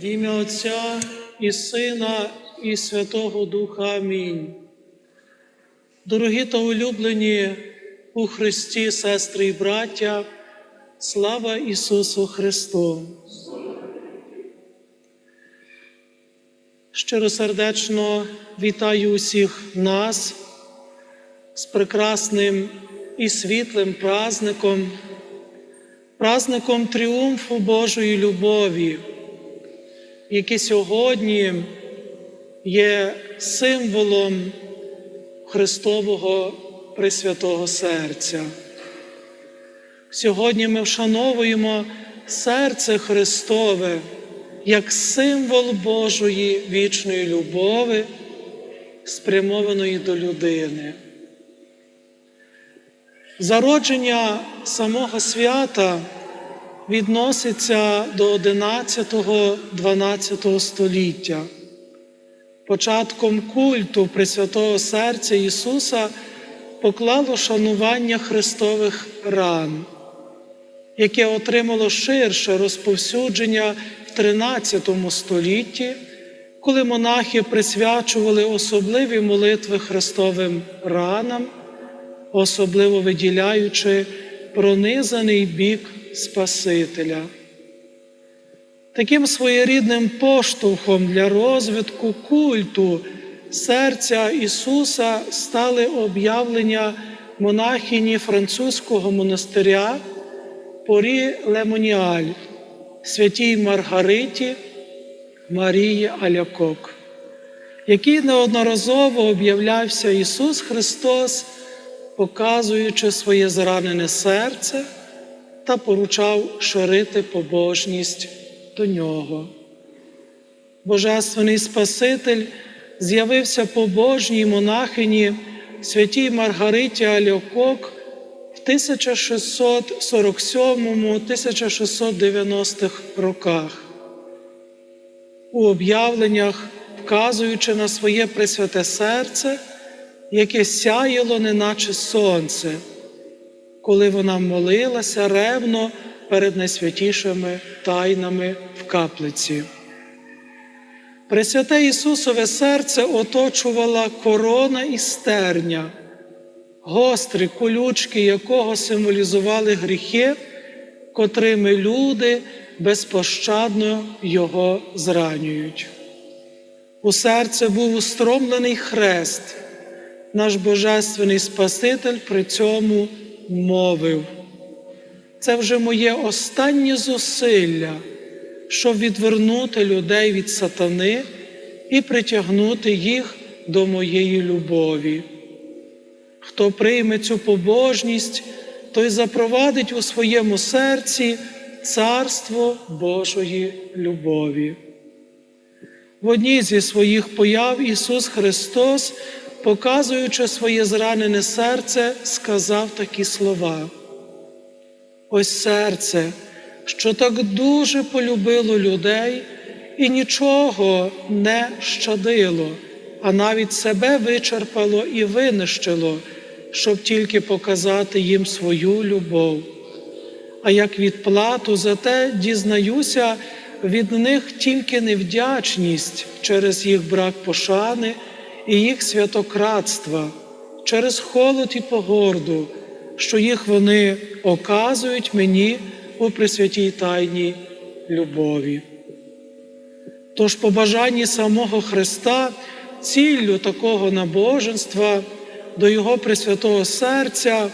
В ім'я Отця і Сина, і Святого Духа. Амінь. Дорогі та улюблені у Христі, сестри і браття, слава Ісусу Христу! Щиросердечно вітаю усіх нас з прекрасним і світлим праздником, праздником тріумфу Божої любові, який сьогодні є символом Христового Пресвятого Серця. Сьогодні ми вшановуємо серце Христове як символ Божої вічної любові, спрямованої до людини. Зародження самого свята відноситься до 11-12 століття. Початком культу Пресвятого Серця Ісуса поклало шанування Христових ран, яке отримало ширше розповсюдження в 13 столітті, коли монахи присвячували особливі молитви Христовим ранам, особливо виділяючи пронизаний бік Спасителя. Таким своєрідним поштовхом для розвитку культу серця Ісуса стали об'явлення монахині французького монастиря Порі Лемоніаль, святій Маргариті Марії Алякок, який неодноразово об'являвся Ісус Христос, показуючи своє зранене серце та поручав ширити побожність до нього. Божественний Спаситель з'явився побожній монахині святій Маргариті Алякок в 1647-1690 роках. У об'явленнях, вказуючи на своє Пресвяте серце, яке сяяло, неначе сонце, коли вона молилася ревно перед найсвятішими тайнами в каплиці. Пресвяте Ісусове серце оточувала корона і стерня, гострі колючки якого символізували гріхи, котрими люди безпощадно Його зранюють. У серце був устромлений хрест, наш Божественний Спаситель при цьому мовив. Це вже моє останнє зусилля, щоб відвернути людей від сатани і притягнути їх до моєї любові. Хто прийме цю побожність, той запровадить у своєму серці царство Божої любові. В одній зі своїх появ Ісус Христос, показуючи своє зранене серце, сказав такі слова. Ось серце, що так дуже полюбило людей і нічого не щадило, а навіть себе вичерпало і винищило, щоб тільки показати їм свою любов. А як відплату за те дізнаюся від них тільки невдячність через їх брак пошани і їх святократства, через холод і погорду що їх вони оказують мені у присвятій тайні любові. Тож, по бажанні самого Христа, ціллю такого набоженства до Його Пресвятого Серця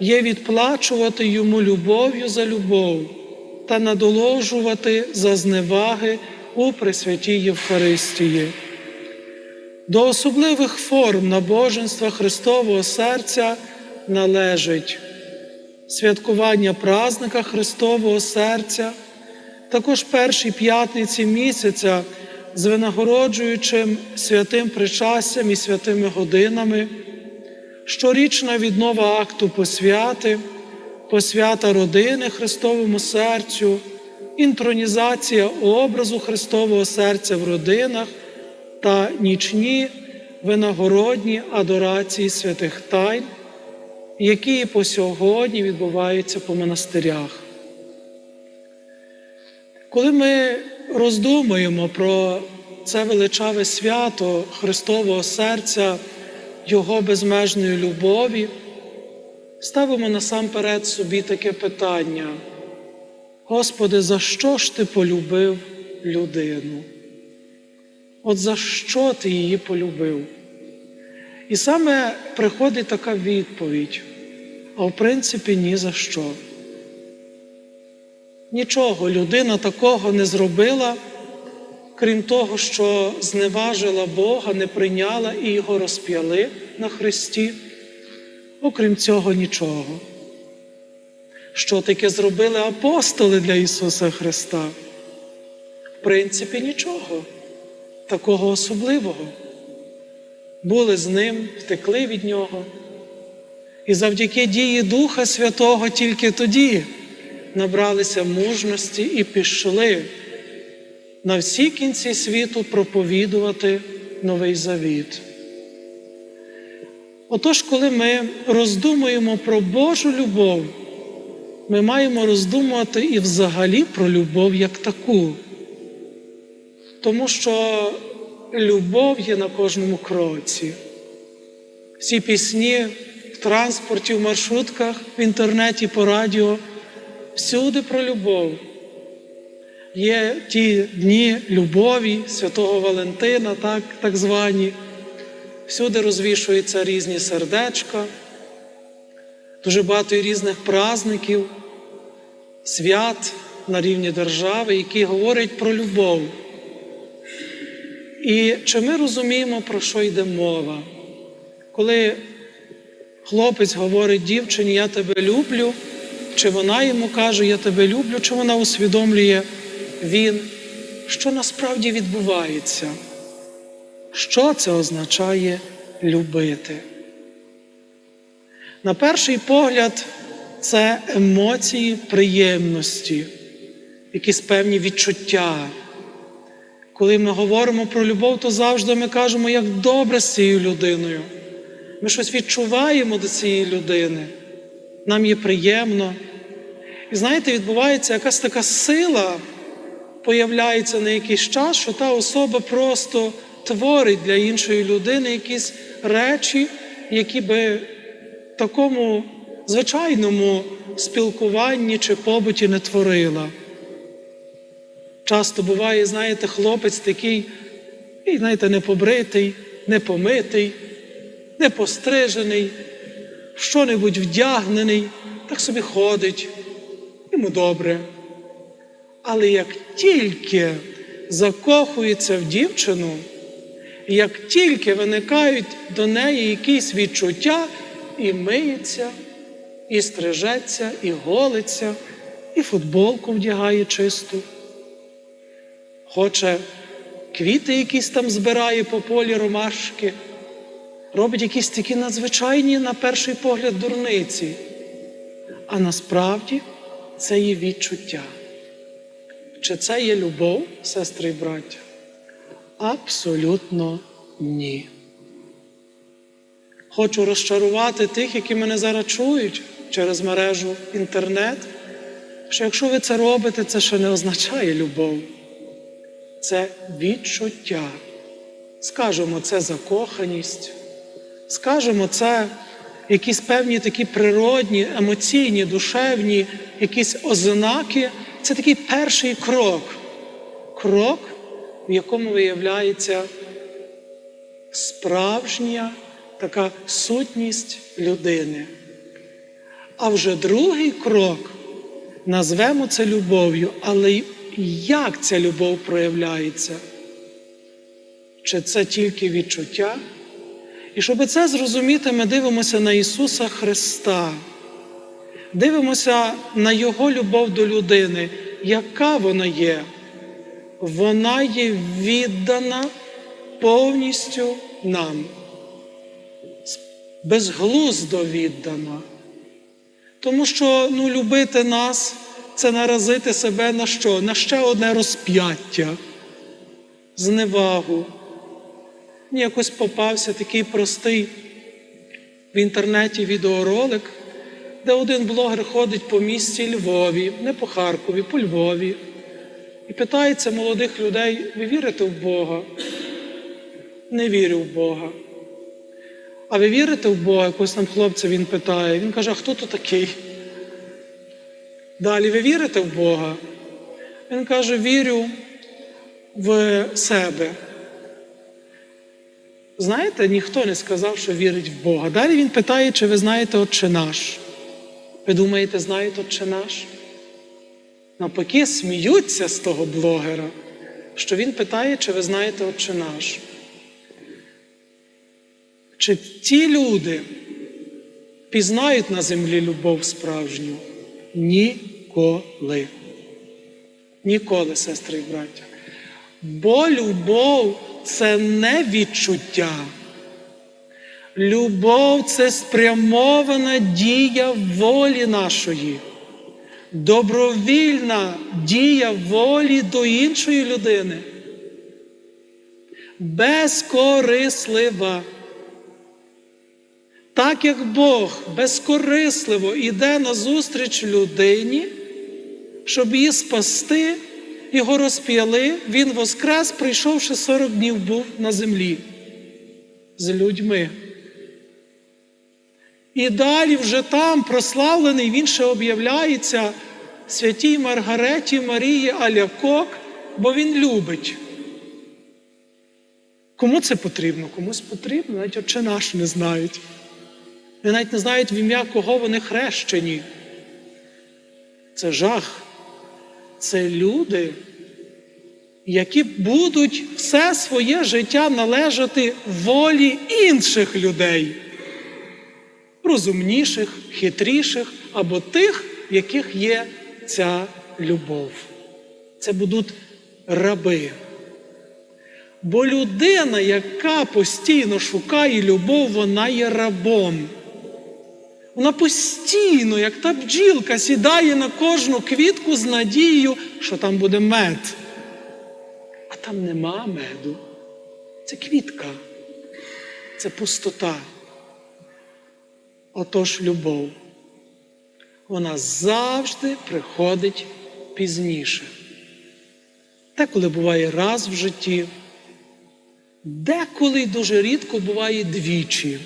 є відплачувати Йому любов'ю за любов та надоложувати за зневаги у Пресвятій Євхаристії. До особливих форм набоженства Христового серця належить святкування празника Христового серця, також першій п'ятниці місяця з винагороджуючим святим причастям і святими годинами, щорічна віднова акту посвяти, посвята родини Христовому серцю, інтронізація образу Христового серця в родинах та нічні винагородні адорації святих тайн які по сьогодні відбуваються по монастирях. Коли ми роздумуємо про це величаве свято Христового серця, Його безмежної любові, ставимо насамперед собі таке питання. Господи, за що ж ти полюбив людину? От за що ти її полюбив? І саме приходить така відповідь, а в принципі ні за що. Нічого людина такого не зробила, крім того, що зневажила Бога, не прийняла і його розп'яли на Христі. Окрім цього, нічого. Що таке зробили апостоли для Ісуса Христа? В принципі, нічого такого особливого. Були з ним, втекли від Нього. І завдяки дії Духа Святого тільки тоді набралися мужності і пішли на всі кінці світу проповідувати новий завіт. Отож, коли ми роздумуємо про Божу любов, ми маємо роздумувати і взагалі про любов як таку. Тому що любов є на кожному кроці. Всі пісні в транспорті, в маршрутках, в інтернеті, по радіо, всюди про любов. Є ті дні любові, Святого Валентина, так, так звані. Всюди розвішуються різні сердечка, дуже багато різних праздників, свят на рівні держави, які говорять про любов. І чи ми розуміємо, про що йде мова? Коли хлопець говорить дівчині, я тебе люблю, чи вона йому каже, я тебе люблю, чи вона усвідомлює він, що насправді відбувається? Що це означає любити? На перший погляд, це емоції приємності, якісь певні відчуття. Коли ми говоримо про любов, то завжди ми кажемо, як добре з цією людиною. Ми щось відчуваємо до цієї людини, нам є приємно. І знаєте, відбувається якась така сила, появляється на якийсь час, що та особа просто творить для іншої людини якісь речі, які би в такому звичайному спілкуванні чи побуті не творила. Часто буває, знаєте, хлопець такий, знаєте, не побритий, не помитий, не пострижений, в що-небудь вдягнений, так собі ходить, йому добре. Але як тільки закохується в дівчину, як тільки виникають до неї якісь відчуття, і миється, і стрижеться, і голиться, і футболку вдягає чисту хоче квіти якісь там збирає по полі ромашки, робить якісь такі надзвичайні, на перший погляд, дурниці. А насправді це є відчуття. Чи це є любов, сестри і браття? Абсолютно ні. Хочу розчарувати тих, які мене зараз чують через мережу інтернет, що якщо ви це робите, це ще не означає любов це відчуття. Скажемо, це закоханість, скажемо, це якісь певні такі природні, емоційні, душевні, якісь ознаки. Це такий перший крок, крок, в якому виявляється справжня така сутність людини. А вже другий крок назвемо це любов'ю, але як ця любов проявляється? Чи це тільки відчуття? І щоб це зрозуміти, ми дивимося на Ісуса Христа, дивимося на Його любов до людини, яка вона є. Вона є віддана повністю нам, безглуздо віддана. Тому що ну, любити нас це наразити себе на що? На ще одне розп'яття, зневагу. Мені якось попався такий простий в інтернеті відеоролик, де один блогер ходить по місті Львові, не по Харкові, по Львові, і питається молодих людей: ви вірите в Бога? Не вірю в Бога. А ви вірите в Бога? Якось там хлопця він питає. Він каже, а хто то такий? Далі ви вірите в Бога? Він каже, вірю в себе. Знаєте, ніхто не сказав, що вірить в Бога. Далі він питає, чи ви знаєте Отче наш. Ви думаєте, знаєте Отче наш? Навпаки, сміються з того блогера, що він питає, чи ви знаєте Отче наш. Чи ті люди пізнають на землі любов справжню? Ніколи. Ніколи, сестри і браття. Бо любов це не відчуття. Любов це спрямована дія волі нашої, добровільна дія волі до іншої людини. Безкорислива. Так як Бог безкорисливо йде назустріч людині, щоб її спасти, його розп'яли, він воскрес, прийшовши 40 днів був на землі з людьми. І далі вже там прославлений, він ще об'являється святій Маргареті Марії Алякок, бо він любить. Кому це потрібно? Комусь потрібно, навіть отче наш не знають. Вони навіть не знають, в ім'я кого вони хрещені. Це жах. Це люди, які будуть все своє життя належати волі інших людей, розумніших, хитріших або тих, в яких є ця любов. Це будуть раби. Бо людина, яка постійно шукає любов, вона є рабом. Вона постійно, як та бджілка, сідає на кожну квітку з надією, що там буде мед. А там нема меду. Це квітка, це пустота. Отож, любов. Вона завжди приходить пізніше. Деколи буває раз в житті, деколи дуже рідко буває двічі.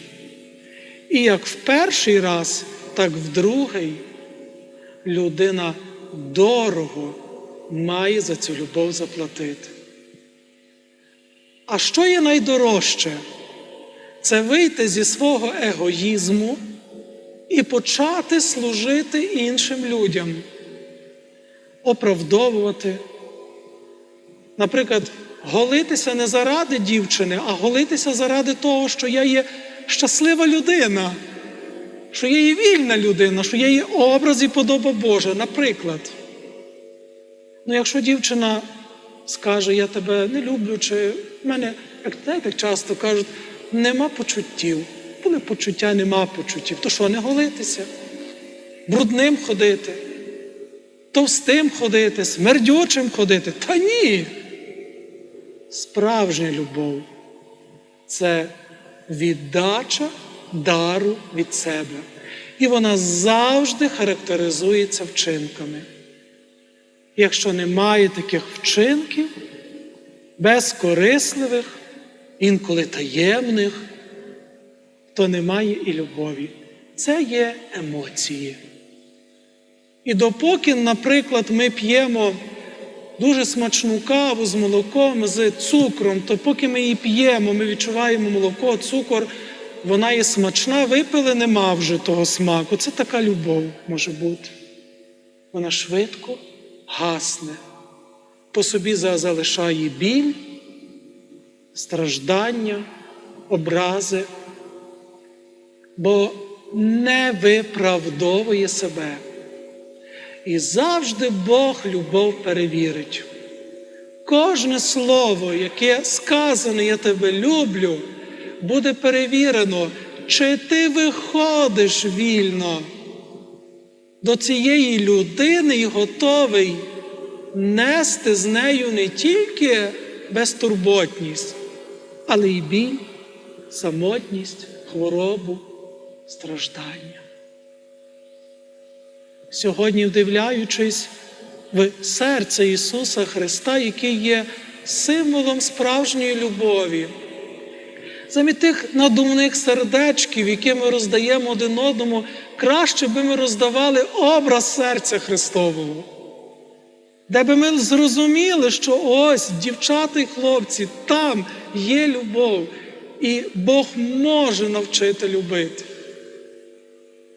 І як в перший раз, так в другий людина дорого має за цю любов заплатити. А що є найдорожче? Це вийти зі свого егоїзму і почати служити іншим людям, оправдовувати. Наприклад, голитися не заради дівчини, а голитися заради того, що я є щаслива людина, що є вільна людина, що є образ і подоба Божа. Наприклад, ну якщо дівчина скаже, я тебе не люблю, чи в мене, як знаєте, часто кажуть, нема почуттів. Коли почуття нема почуттів, то що не голитися? Брудним ходити, товстим ходити, смердючим ходити. Та ні. Справжня любов це віддача дару від себе. І вона завжди характеризується вчинками. Якщо немає таких вчинків, безкорисливих, інколи таємних, то немає і любові. Це є емоції. І допоки, наприклад, ми п'ємо дуже смачну каву з молоком, з цукром, то поки ми її п'ємо, ми відчуваємо молоко, цукор, вона є смачна, випили, нема вже того смаку. Це така любов може бути. Вона швидко гасне, по собі залишає біль, страждання, образи, бо не виправдовує себе. І завжди Бог любов перевірить. Кожне слово, яке сказане, я тебе люблю, буде перевірено, чи ти виходиш вільно до цієї людини і готовий нести з нею не тільки безтурботність, але й біль, самотність, хворобу, страждання. Сьогодні, вдивляючись в серце Ісуса Христа, який є символом справжньої любові. Замість тих надумних сердечків, які ми роздаємо один одному, краще би ми роздавали образ серця Христового. Де би ми зрозуміли, що ось дівчата і хлопці, там є любов, і Бог може навчити любити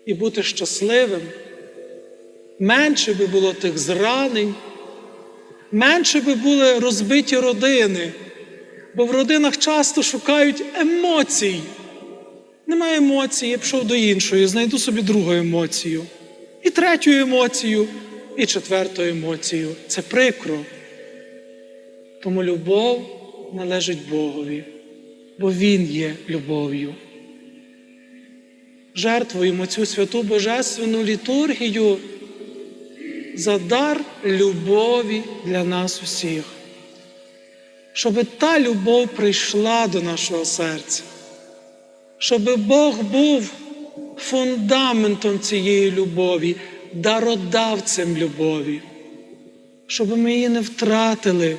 і бути щасливим. Менше би було тих зранень, менше би були розбиті родини, бо в родинах часто шукають емоцій. Немає емоцій, я пішов до іншої, знайду собі другу емоцію, і третю емоцію, і четверту емоцію. Це прикро. Тому любов належить Богові, бо Він є любов'ю. Жертвуємо цю святу Божественну літургію за дар любові для нас усіх, щоб та любов прийшла до нашого серця, щоб Бог був фундаментом цієї любові, дародавцем любові, щоб ми її не втратили,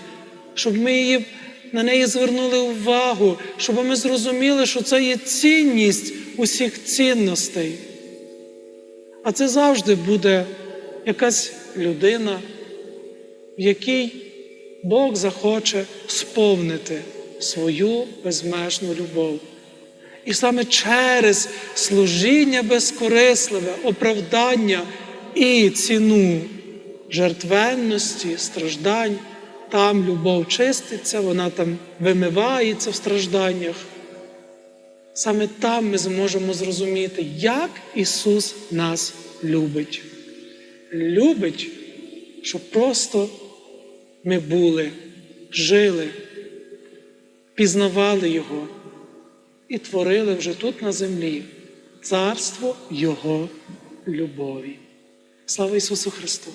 щоб ми її, на неї звернули увагу, щоб ми зрозуміли, що це є цінність усіх цінностей. А це завжди буде якась людина, в якій Бог захоче сповнити свою безмежну любов. І саме через служіння безкорисливе, оправдання і ціну жертвенності, страждань, там любов чиститься, вона там вимивається в стражданнях. Саме там ми зможемо зрозуміти, як Ісус нас любить. Любить, щоб просто ми були, жили, пізнавали Його і творили вже тут на землі царство Його любові. Слава Ісусу Христу!